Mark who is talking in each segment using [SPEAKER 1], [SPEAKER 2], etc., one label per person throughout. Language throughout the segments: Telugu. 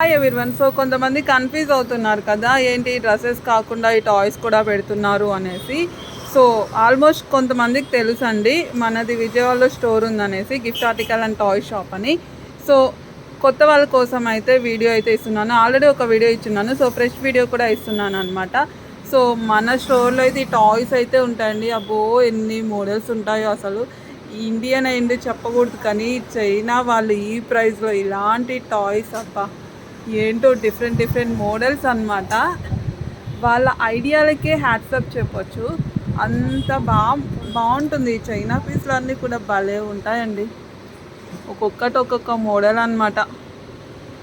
[SPEAKER 1] హాయ్ ఎవ్రీవన్ సో కొంతమంది కన్ఫ్యూజ్ అవుతున్నారు కదా ఏంటి డ్రెస్సెస్ కాకుండా ఈ టాయ్స్ కూడా పెడుతున్నారు అనేసి. సో ఆల్మోస్ట్ కొంతమందికి తెలుసు అండి మనది విజయవాడలో స్టోర్ ఉందనేసి gift article and toy shop అని. సో కొత్త వాళ్ళ కోసం అయితే వీడియో అయితే ఇస్తున్నాను. ఆల్రెడీ ఒక వీడియో ఇచ్చున్నాను. సో ఫ్రెష్ వీడియో కూడా ఇస్తున్నాను అనమాట సో మన స్టోర్లో అయితే ఈ టాయ్స్ అయితే ఉంటాయండి. అబ్బో ఎన్ని మోడల్స్ ఉంటాయో అసలు. ఇండియన్ అయింది చెప్పకూడదు కానీ చైనా వాళ్ళు ఈ ప్రైస్లో ఇలాంటి టాయ్స్ అబ్బా. ఏంటో డిఫరెంట్ డిఫరెంట్ మోడల్స్ అనమాట వాళ్ళ ఐడియాలకే హ్యాట్సప్ చెప్పొచ్చు. అంత బా బాగుంటుంది. చైనా పీస్లు అన్నీ కూడా భలే ఉంటాయండి. ఒక్కొక్కటి ఒక్కొక్క మోడల్ అనమాట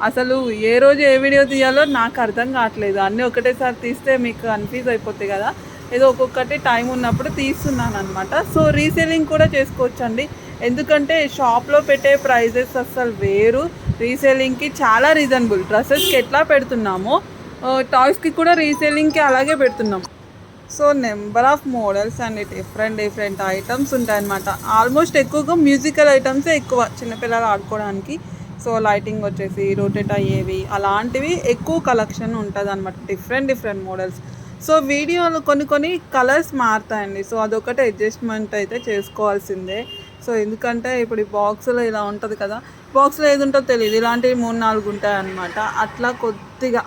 [SPEAKER 1] అసలు ఏ రోజు ఏ వీడియో తీయాలో నాకు అర్థం కావట్లేదు. అన్నీ ఒకటేసారి తీస్తే మీకు కన్ఫ్యూజ్ అయిపోతాయి కదా. ఏదో ఒక్కొక్కటి టైం ఉన్నప్పుడు తీస్తున్నాను అనమాట సో రీసేలింగ్ కూడా చేసుకోవచ్చండి. ఎందుకంటే షాప్లో పెట్టే ప్రైజెస్ అసలు వేరు. రీసేలింగ్కి చాలా రీజనబుల్. డ్రెస్సెస్కి ఎట్లా పెడుతున్నామో టాయ్స్కి కూడా రీసేలింగ్కి అలాగే పెడుతున్నాం. So number of models and different different items ఉంటాయన్నమాట. ఆల్మోస్ట్ ఎక్కువగా మ్యూజికల్ ఐటమ్సే ఎక్కువ చిన్నపిల్లలు ఆడుకోవడానికి. సో లైటింగ్ వచ్చేసి రొటేట్ అయ్యేవి అలాంటివి ఎక్కువ కలెక్షన్ ఉంటుంది అనమాట డిఫరెంట్ డిఫరెంట్ మోడల్స్. సో వీడియోలో కొన్ని కొన్ని కలర్స్ మారుతాయండి. సో అదొకటి అడ్జస్ట్మెంట్ అయితే చేసుకోవాల్సిందే. సో ఎందుకంటే ఇప్పుడు ఈ బాక్స్లో ఇలా ఉంటుంది కదా బాక్స్లో ఏది ఉంటుందో తెలియదు. ఇలాంటివి మూడు నాలుగు ఉంటాయి అన్నమాట. అట్లా కొద్దిగా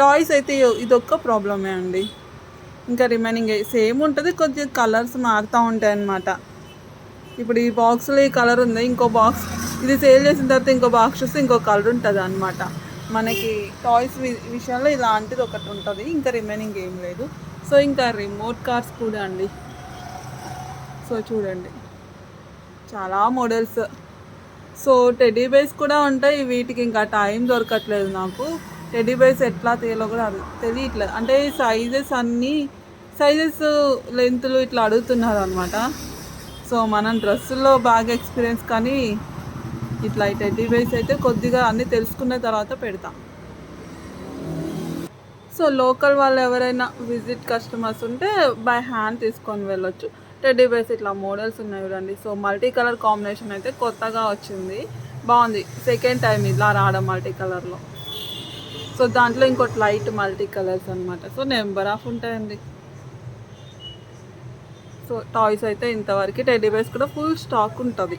[SPEAKER 1] టాయ్స్ అయితే ఇదొక్క ప్రాబ్లమే అండి. ఇంకా రిమైనింగ్ సేమ్ ఉంటుంది కొద్దిగా కలర్స్ మారుతూ ఉంటాయి అన్నమాట. ఇప్పుడు ఈ బాక్స్లో ఈ కలర్ ఉంది ఇంకో బాక్స్ ఇది సేల్ చేసిన తర్వాత ఇంకో బాక్స్ చూస్తే ఇంకో కలర్ ఉంటుంది అనమాట మనకి టాయ్స్ విషయంలో ఇలాంటిది ఒకటి ఉంటుంది ఇంకా రిమైనింగ్ ఏం లేదు. సో ఇంకా రిమోట్ కార్స్ కూడా అండి. సో చూడండి. చాలా మోడల్స్ సో టెడీ బేస్ కూడా ఉంటాయి. వీటికి ఇంకా టైం దొరకట్లేదు నాకు. టెడీ బేస్ ఎట్లా తీయాలో కూడా తెలియట్లేదు. అంటే సైజెస్ అన్నీ సైజెస్ లెంత్లు ఇట్లా అడుగుతున్నారు అనమాట సో మనం డ్రెస్సుల్లో బాగా ఎక్స్పీరియన్స్ కానీ ఇట్లా ఈ టెడ్డీ బేస్ అయితే కొద్దిగా అన్నీ తెలుసుకున్న తర్వాత పెడతాం. సో లోకల్ వాళ్ళు ఎవరైనా విజిట్ కస్టమర్స్ ఉంటే బై హ్యాండ్ తీసుకొని వెళ్ళొచ్చు. టెడ్డీ బేస్ ఇట్లా మోడల్స్ ఉన్నాయి చూడండి. సో మల్టీ కలర్ కాంబినేషన్ అయితే కొత్తగా వచ్చింది. బాగుంది. సెకండ్ టైం ఇలా రావడం మల్టీ కలర్లో సో దాంట్లో ఇంకోటి లైట్ మల్టీ కలర్స్ అనమాట సో నెంబర్ ఆఫ్ ఉంటాయండి. సో టాయ్స్ అయితే ఇంతవరకు టెడ్డీ బేస్ కూడా ఫుల్ స్టాక్ ఉంటుంది.